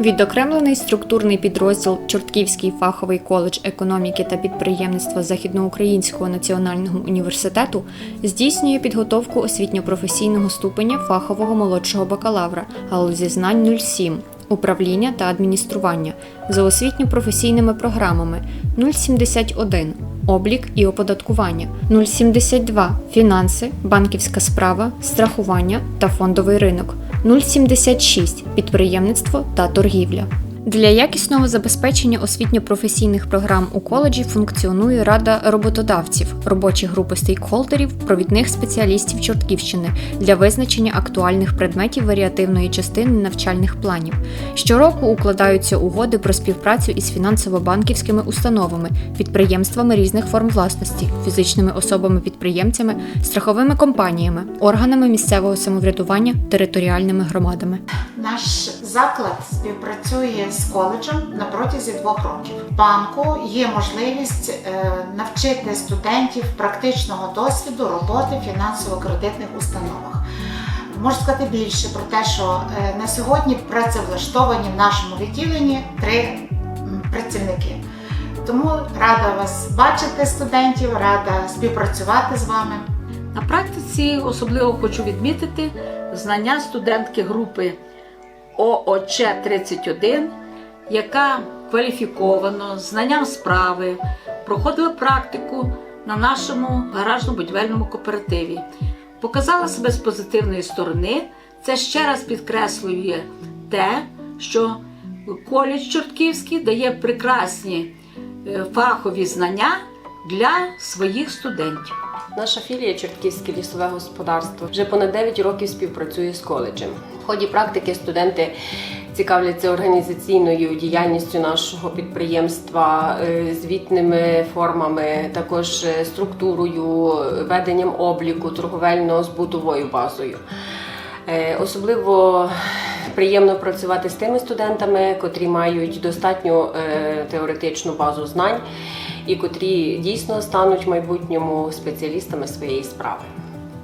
Відокремлений структурний підрозділ Чортківський фаховий коледж економіки та підприємництва Західноукраїнського національного університету здійснює підготовку освітньо-професійного ступеня фахового молодшого бакалавра галузі знань 07, управління та адміністрування за освітньо-професійними програмами 071 облік і оподаткування, 072 фінанси, банківська справа, страхування та фондовий ринок, 076 підприємництво та торгівля. Для якісного забезпечення освітньо-професійних програм у коледжі функціонує Рада роботодавців, робочі групи стейкхолдерів, провідних спеціалістів Чортківщини для визначення актуальних предметів варіативної частини навчальних планів. Щороку укладаються угоди про співпрацю із фінансово-банківськими установами, підприємствами різних форм власності, фізичними особами-підприємцями, страховими компаніями, органами місцевого самоврядування, територіальними громадами. Наш заклад співпрацює з коледжем на протязі двох років. В банку є можливість е, навчити студентів практичного досвіду роботи в фінансово-кредитних установах. Можу сказати більше про те, що е, на сьогодні працевлаштовані в нашому відділенні три працівники. Тому рада вас бачити, студентів, рада співпрацювати з вами. На практиці особливо хочу відмітити знання студентки групи ООЧ 31, яка кваліфіковано з знанням справи проходила практику на нашому гаражно-будівельному кооперативі. Показала себе з позитивної сторони. Це ще раз підкреслює те, що коледж Чортківський дає прекрасні е, фахові знання для своїх студентів. Наша філія Чортківське лісове господарство вже понад 9 років співпрацює з коледжем. В ході практики студенти цікавляться організаційною діяльністю нашого підприємства, е, звітними формами, також е, структурою, веденням обліку, торговельно-збутовою базою. Е, Особливо приємно працювати з тими студентами, котрі мають достатню теоретичну базу знань і котрі дійсно стануть в майбутньому спеціалістами своєї справи.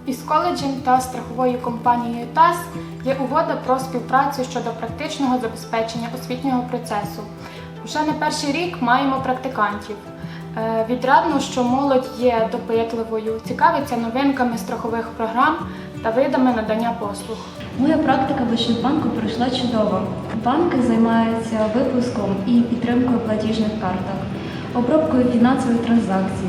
Із коледжем та страховою компанією ТАС є угода про співпрацю щодо практичного забезпечення освітнього процесу. Вже не перший рік маємо практикантів. Е, Відрадно, що молодь є допитливою, цікавиться новинками страхових програм та видами надання послуг. Моя практика в Ощадбанку пройшла чудово. Банки займаються випуском і підтримкою платіжних карток, обробкою фінансових транзакцій.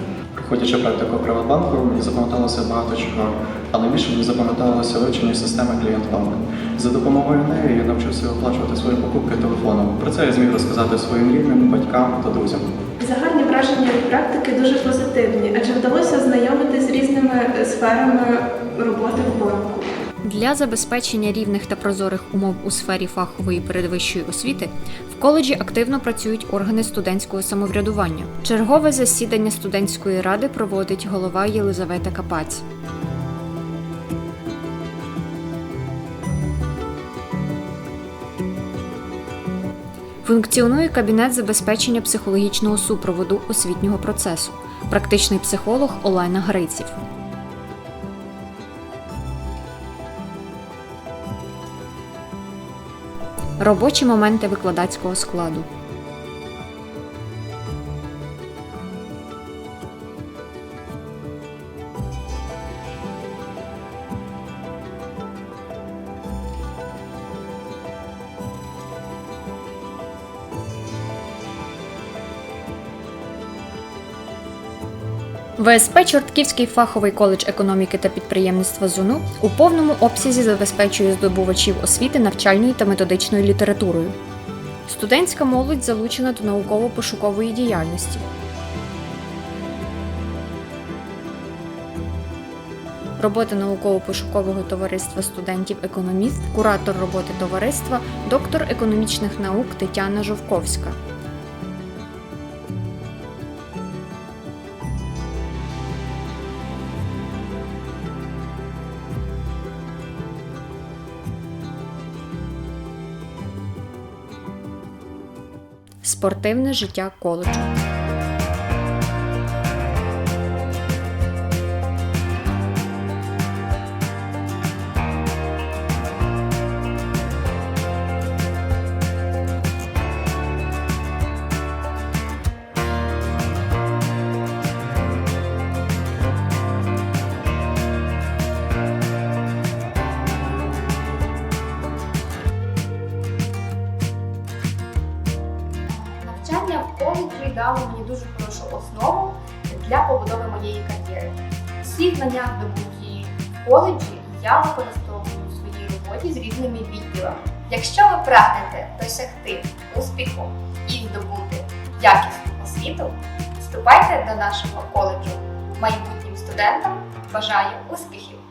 Проходячи практику Приватбанку, мені запам'яталося багато чого, але більше мені запам'яталося вивчення системи клієнт-банку. За допомогою неї я навчився оплачувати свої покупки телефоном. Про це я зміг розказати своїм рідним, батькам та друзям. Загальні враження від практики дуже позитивні, адже вдалося знайомитися з різними сферами роботи в банку. Для забезпечення рівних та прозорих умов у сфері фахової передвищої освіти в коледжі активно працюють органи студентського самоврядування. Чергове засідання студентської ради проводить голова Єлизавета Капаць. Функціонує кабінет забезпечення психологічного супроводу освітнього процесу, практичний психолог Олена Гриців. Робочі моменти викладацького складу. ВСП Чортківський фаховий коледж економіки та підприємництва ЗУНУ у повному обсязі забезпечує здобувачів освіти навчальною та методичною літературою. Студентська молодь залучена до науково-пошукової діяльності. Робота науково-пошукового товариства студентів-економіст, куратор роботи товариства, доктор економічних наук Тетяна Жовковська. Спортивне життя коледжу. Дали мені дуже хорошу основу для побудови моєї кар'єри. Всі знання здобуті в коледжі я використовую в своїй роботі з різними відділами. Якщо ви прагнете досягти успіху і здобути якісну освіту, вступайте до нашого коледжу. Майбутнім студентам бажаю успіхів!